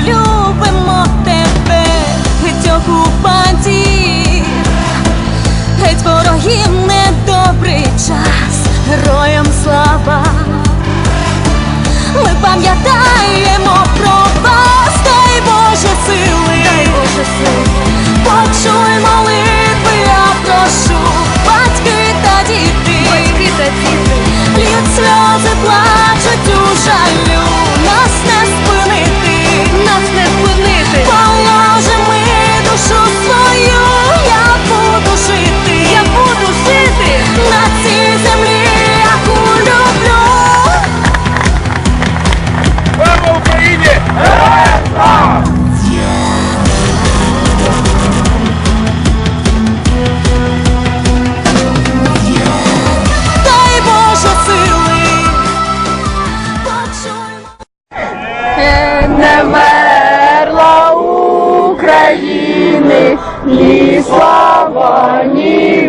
六百亩。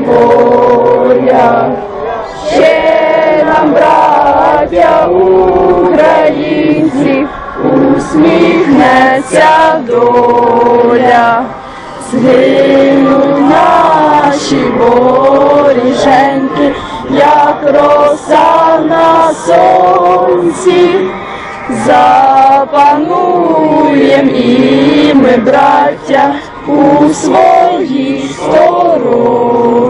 Воля. Ще нам, браття українці, усміхнеться доля. Згинуть наші воріженьки, як роса на сонці. Запануєм і ми, браття, у своїй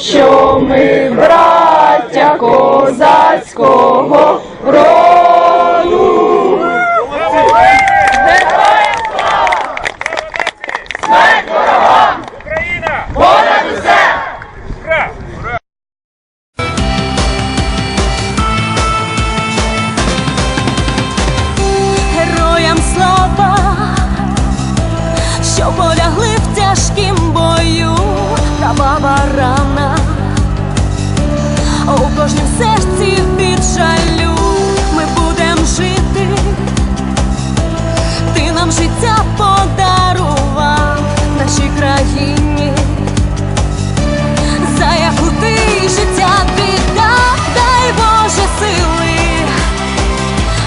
що ми життя подарував нашій країні, за яку ти життя віддав, дай Боже сили,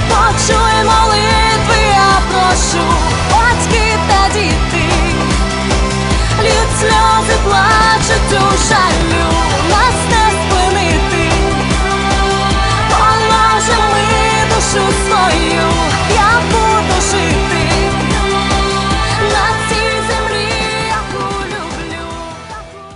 почуй молитви, я прошу батьки та діти, люд сльози плачуть душа.